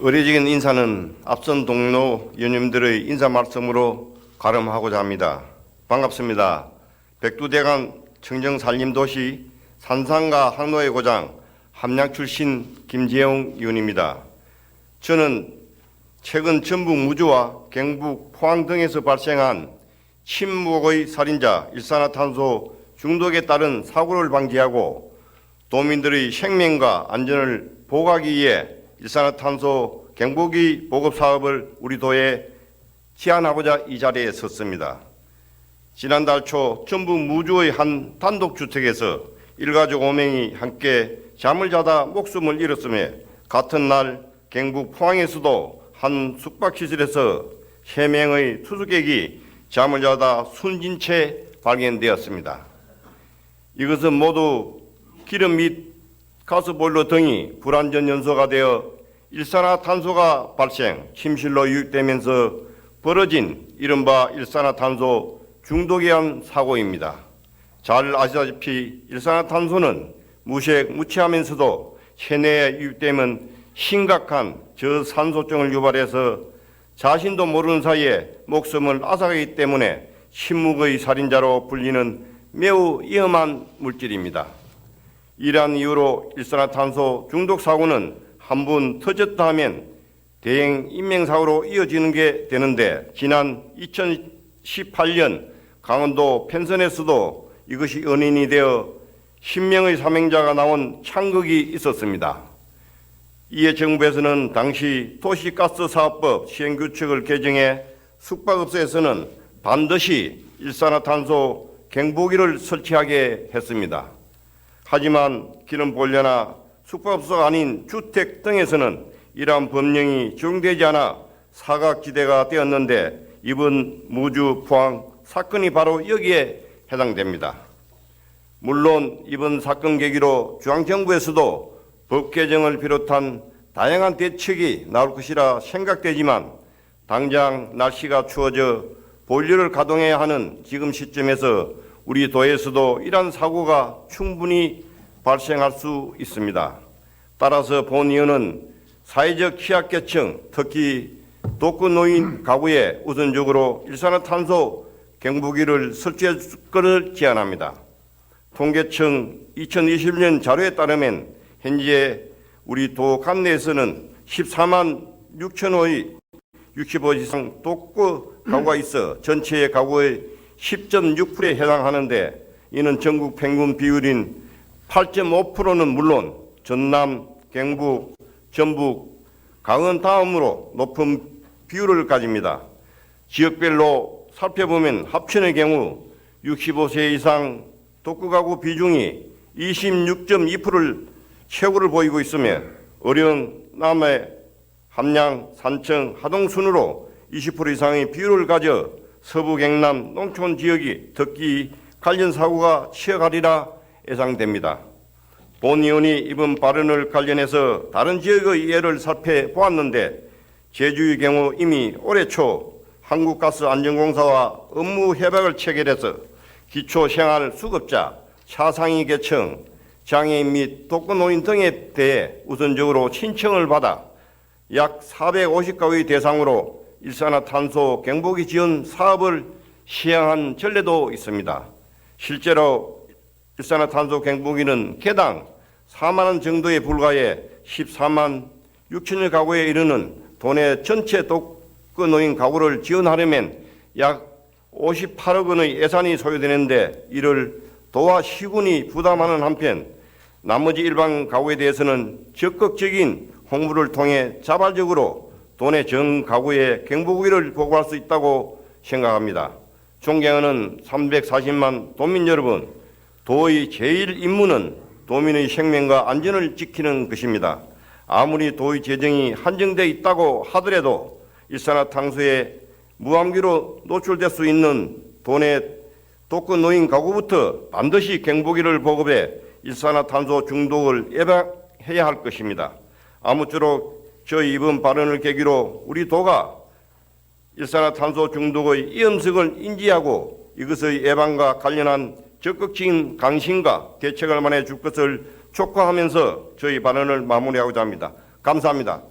의례적인 인사는 앞선 동료 연임들의 인사 말씀으로 가름하고자 합니다. 반갑습니다. 백두대간 청정산림도시 산상가 항로의 고장 함양 출신 김재용 의원입니다. 저는 최근 전북 무주와 경북 포항 등에서 발생한 침묵의 살인자 일산화탄소 중독에 따른 사고를 방지하고 도민들의 생명과 안전을 보호하기 위해 일산화탄소 경보기 보급 사업을 우리 도에 제안하고자 이 자리에 섰습니다. 지난달 초 전북 무주의 한 단독주택에서 일가족 5명이 함께 잠을 자다 목숨을 잃었으며 같은 날 경북 포항에서도 한 숙박시설에서 3명의 투숙객이 잠을 자다 숨진 채 발견되었습니다. 이것은 모두 기름 및 가스보일러 등이 불안전 연소가 되어 일산화탄소가 발생, 침실로 유입되면서 벌어진 이른바 일산화탄소 중독에 의한 사고입니다. 잘 아시다시피 일산화탄소는 무색 무취하면서도 체내에 유입되면 심각한 저산소증을 유발해서 자신도 모르는 사이에 목숨을 앗아가기 때문에 침묵의 살인자로 불리는 매우 위험한 물질입니다. 이러한 이유로 일산화탄소 중독 사고는 한 번 터졌다 하면 대형 인명사고로 이어지는 게 되는데 지난 2018년 강원도 펜선에서도 이것이 연인이 되어 10명의 사망자가 나온 창극이 있었습니다. 이에 정부에서는 당시 도시가스 사업법 시행규칙을 개정해 숙박업소에서는 반드시 일산화탄소 경보기를 설치하게 했습니다. 하지만 기름 보일러나 숙박업소가 아닌 주택 등에서는 이러한 법령이 적용되지 않아 사각지대가 되었는데 이번 무주 포항 사건이 바로 여기에 해당됩니다. 물론 이번 사건 계기로 중앙정부에서도 법 개정을 비롯한 다양한 대책이 나올 것이라 생각되지만 당장 날씨가 추워져 보일러를 가동해야 하는 지금 시점에서 우리 도에서도 이러한 사고가 충분히 발생할 수 있습니다. 따라서 본 의원은 사회적 취약계층, 특히 독거노인 가구에 우선적으로 일산화탄소 경보기를 설치할 것을 제안합니다. 통계청 2021년 자료에 따르면 현재 우리 도 관내에서는 14만 6천호의 65 이상 독거 가구가 있어 전체의 가구의 10.6%에 해당하는데 이는 전국 평균 비율인 8.5%는 물론 전남, 경북, 전북, 강원 다음으로 높은 비율을 가집니다. 지역별로 살펴보면 합천의 경우 65세 이상 독거 가구 비중이 26.2%를 최고를 보이고 있으며 어령, 남해, 함양, 산청, 하동 순으로 20% 이상의 비율을 가져 서부 경남 농촌 지역이 특히 관련 사고가 치여가리라 예상됩니다. 본 의원이 이번 발언을 관련해서 다른 지역의 예를 살펴보았는데 제주의 경우 이미 올해 초 한국가스안전공사와 업무 협약을 체결해서 기초생활 수급자, 차상위 계층, 장애인 및 독거노인 등에 대해 우선적으로 신청을 받아 약 450가구의 대상으로 일산화탄소 경보기 지원 사업을 시행한 전례도 있습니다. 실제로 일산화탄소 경보기는 개당 4만 원 정도에 불과해 14만 6천여 가구에 이르는 도내 전체 독거노인 가구를 지원하려면 약 58억 원의 예산이 소요되는데 이를 도와 시군이 부담하는 한편 나머지 일반 가구에 대해서는 적극적인 홍보를 통해 자발적으로 전 가구에 경보기를 보고할 수 있다고 생각합니다. 존경하는 340만 도민 여러분, 도의 제일 임무는 도민의 생명과 안전을 지키는 것입니다. 아무리 도의 재정이 한정되어 있다고 하더라도 일산화탄소에 무함기로 노출될 수 있는 도내 독거 노인 가구부터 반드시 경보기를 보급해 일산화탄소 중독을 예방해야 할 것입니다. 아무쪼록 저희 이번 발언을 계기로 우리 도가 일산화탄소 중독의 위험성을 인지하고 이것의 예방과 관련한 적극적인 강신과 대책을 마련해 줄 것을 촉구하면서 저희 발언을 마무리하고자 합니다. 감사합니다.